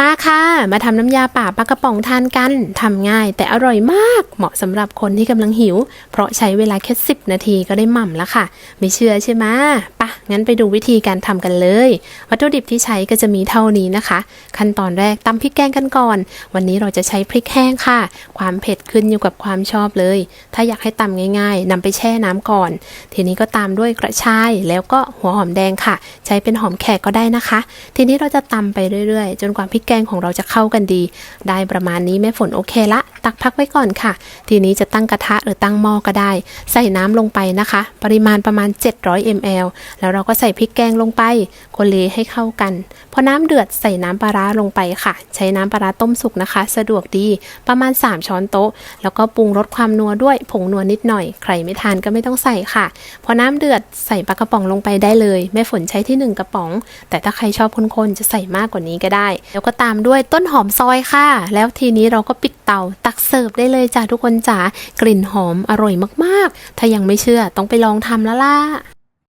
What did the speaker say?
มาค่ะ มาทำน้ำยาป่าปลากระป๋องทานกันทำง่าย แต่อร่อยมากเหมาะสำหรับคนที่กำลังหิว เพราะใช้เวลาแค่10 นาทีก็ได้หม่ำแล้วค่ะ ไม่เชื่อใช่ไหม งั้นไปดูวิธีการทำกันเลย วัตถุดิบที่ใช้ก็จะมีเท่านี้นะคะ ขั้นตอนแรกตำพริกแกงกันก่อน วันนี้เราจะใช้พริกแห้งค่ะ ความเผ็ดขึ้นอยู่กับความชอบเลย ถ้าอยากให้ตำง่าย ๆนำไปแช่น้ำก่อน ทีนี้ก็ตามด้วยกระชายแล้วก็หัวหอมแดงค่ะ ใช้เป็นหอมแขกก็ได้นะคะ ทีนี้เราจะตำไปเรื่อยๆ จนกว่าพริกแกงของเราจะเข้ากันดี ได้ประมาณนี้แม่ฝนโอเคละ ตักพักไว้ก่อนค่ะ ทีนี้จะตั้งกระทะหรือตั้งหม้อก็ได้ ใส่น้ำลงไปนะคะ ปริมาณประมาณ 700 ml แล้วเราก็ใส่พริกแกงลงไปคนเลให้เข้ากัน พอน้ำเดือดใส่น้ำปลาร้าลงไปค่ะ ใช้น้ำปลาร้าต้มสุกนะคะ สะดวกดีประมาณ 3 ช้อนโต๊ะ แล้วก็ปรุงรสความนัวด้วยผงนัวนิดหน่อย ใครไม่ทานก็ไม่ต้องใส่ค่ะ พอน้ำเดือดใส่ปลากระป๋องลงไปได้เลยแม่ฝนใช้ที่ 1 กระป๋อง แต่ถ้าใครชอบข้นๆจะใส่มากกว่านี้ก็ได้ แล้วก็ตามด้วยต้นหอมซอยค่ะ แล้วทีนี้เราก็ปิดเตาตักเสิร์ฟได้เลยจ้าทุกคนจ๋ากลิ่นหอมอร่อยมากๆ ถ้ายังไม่เชื่อต้องไปลองทำแล้วล่ะ